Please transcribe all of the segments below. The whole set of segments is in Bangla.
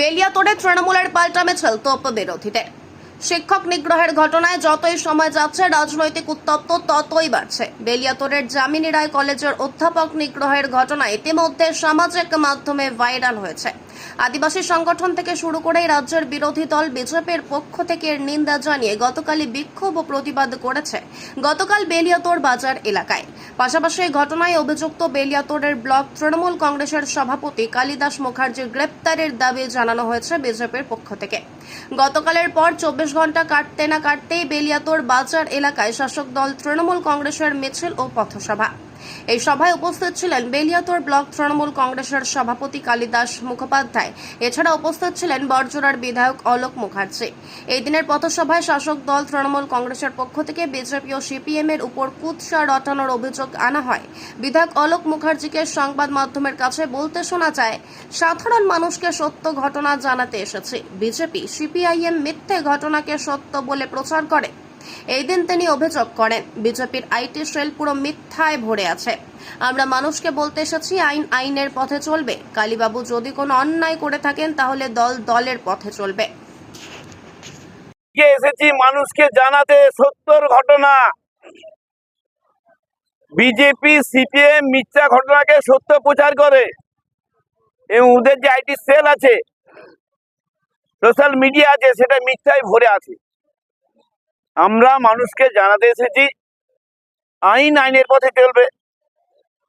বেলিয়াতোড়ে তৃণমূলের পাল্টা মিছিল বিরোধীদের। শিক্ষক নিগ্রহের ঘটনায় যতই সময় যাচ্ছে, রাজনৈতিক উত্তপ্ত ততই বাড়ছে। বেলিয়াতোড়ের জামিনী রায় কলেজের অধ্যাপক নিগ্রহের ঘটনা ইতিমধ্যে সামাজিক মাধ্যমে ভাইরাল হয়েছে। আদিবাসী সংগঠন থেকে শুরু করে রাজ্যের বিরোধী দল বিজেপির পক্ষ থেকে নিন্দা জানিয়ে গতকালই বিক্ষোভ ও প্রতিবাদ করেছে। গতকাল বেলিয়াতোড় বাজার এলাকায়। পাশাপাশি এই ঘটনায় অভিযুক্ত বেলিয়াতোড়ের ব্লক তৃণমূল কংগ্রেসের সভাপতি কালিদাস মুখার্জির গ্রেপ্তারের দাবি জানানো হয়েছে বিজেপির পক্ষ থেকে। গতকালের পর চব্বিশ ঘণ্টা কাটতে না কাটতেই বেলিয়াতোড় বাজার এলাকায় শাসক দল তৃণমূল কংগ্রেসের মিছিল ও পথসভা। এই সভায় উপস্থিত ছিলেন বেলিয়াতোড় ব্লক তৃণমূল কংগ্রেসের সভাপতি কালিদাস মুখোপাধ্যায়। এছাড়া উপস্থিত ছিলেন বরজোড়ার বিধায়ক অলোক মুখার্জি। এই দিনের পথসভায় শাসক দল তৃণমূল কংগ্রেসের পক্ষ থেকে বিজেপি ও সিপিএম এর উপর কুৎসা রটানোর অভিযোগ আনা হয়। বিধায়ক অলোক মুখার্জিকে সংবাদ মাধ্যমের কাছে বলতে শোনা যায়, সাধারণ মানুষকে সত্য ঘটনা জানাতে এসেছে। বিজেপি, সিপিআইএম মিথ্যে ঘটনাকে সত্য বলে প্রচার করে। এই দিন তিনি অভিযোগ করেন, বিজেপির আইটি সেল পুরো মিথ্যায় ভরে আছে। আমরা মানুষকে বলতে এসেছি, আইন আইনের পথে চলবে। কালীবাবু যদি কোনো অন্যায় করে থাকেন, তাহলে দল দলের পথে চলবে। এসেছি মানুষকে জানাতে, সত্যর ঘটনা। বিজেপি, সিপিএম মিথ্যা ঘটনাকে সত্য প্রচার করে। এবং ওদের যে আইটি সেল আছে, সোশ্যাল মিডিয়া আছে, সেটা মিথ্যায় ভরে আছে। আমরা মানুষকে জানাতে এসেছি, আইন আইনের পথে চলবে।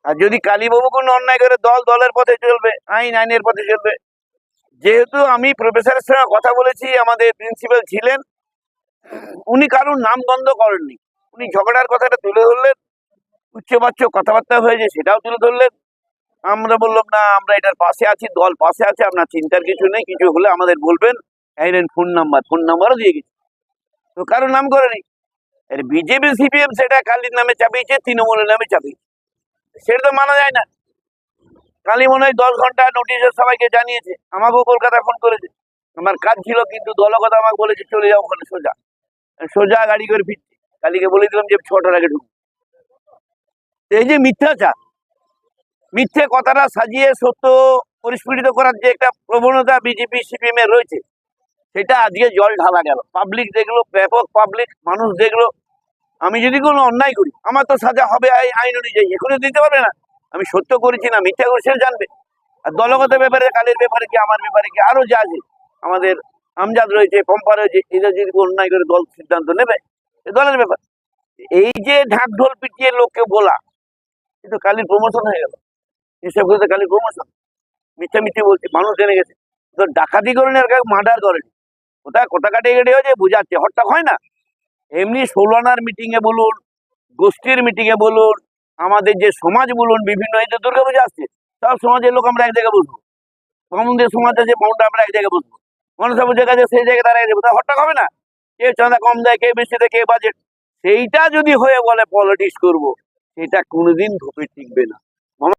আর যদি কালীবাবু কোনো অন্যায় করে, দল দলের পথে চলবে, আইন আইনের পথে চলবে। যেহেতু আমি প্রফেসরের সঙ্গে কথা বলেছি, আমাদের প্রিন্সিপাল ছিলেন, উনি কারোর নাম গন্ধ করেননি। উনি ঝগড়ার কথাটা তুলে ধরলেন, উচ্চবাচ্য কথাবার্তা হয়েছে সেটাও তুলে ধরলেন। আমরা বললাম, না, আমরা এটার পাশে আছি, দল পাশে আছে, আপনার চিন্তার কিছু নেই, কিছু হলে আমাদের বলবেন। এই ফোন নাম্বার ফোন নাম্বারও দিয়ে গেছি। তো কারোর নাম করেনি এর বিজেপি, সিপিএম সেটা কালীর নামে চাপিয়েছে, তৃণমূলের নামে চাপিয়েছে। সেটা তো মানা যায় না। কালী মনে হয় দশ ঘণ্টা নোটিশের সবাইকে জানিয়েছে। আমাকেও কলকাতা ফোন করেছে। আমার কাজ ছিল, কিন্তু দলগত আমাকে বলেছে, চলে যাও ওখানে, সোজা। সোজা গাড়ি করে ফিরছি। কালীকে বলে দিলাম যে, ছটার আগে ঢুক। এই যে মিথ্যাচার, মিথ্যে কথাটা সাজিয়ে সত্য পরিস্ফুটিত করার যে একটা প্রবণতা বিজেপি সিপিএম এর রয়েছে সেটা আজকে জল ঢালা গেল। পাবলিক দেখল, ব্যাপক পাবলিক মানুষ দেখল। আমি যদি কোনো অন্যায় করি, আমার তো সাজা হবে আই- আইন অনুযায়ী, এখনও দিতে পারবে না। আমি সত্য করেছি না, মিথ্যা করেছি জানবে। আর দলগত ব্যাপারে, কালের ব্যাপারে কি, আমার ব্যাপারে কি, আরও যা আছে। আমাদের আমজাদ রয়েছে, পম্পা রয়েছে, এরা যদি অন্যায় করে, দল সিদ্ধান্ত নেবে দলের ব্যাপার। এই যে ঢাক ঢোল পিটিয়ে লোককে বলা, এ তো কালির প্রমোশন হয়ে গেল। হিসাব করতে কালির প্রমোশন মিথ্যা মিথ্যে বলছে, মানুষ জেনে গেছে। তো ডাকাতি করেনি আর মার্ডার করেনি। কোথায় কোথা কাটে কেটে হয়েছে বুঝাচ্ছে, হট্টাক হয় না। এমনি ষোলানার মিটিং এ বলুন, গোষ্ঠীর মিটিং এ বলুন, আমাদের যে সমাজ বলুন, বিভিন্ন এই যে দুর্গাপূজা আসছে, সব সমাজের লোক আমরা এক জায়গায় বসবো। বামুনদের সমাজ আছে বামুনটা আমরা এক জায়গায় বসবো। মনসা পুজোর কাছে সেই জায়গায় দাঁড়ায় যাব, তা হট্টাক হবে না। কে চাঁদা কম দেয়, কে বেশি দেয়, কে বাজেট সেইটা যদি হয়ে বলে পলিটিক্স করব, সেটা কোনোদিন ধোপে টিকবে না।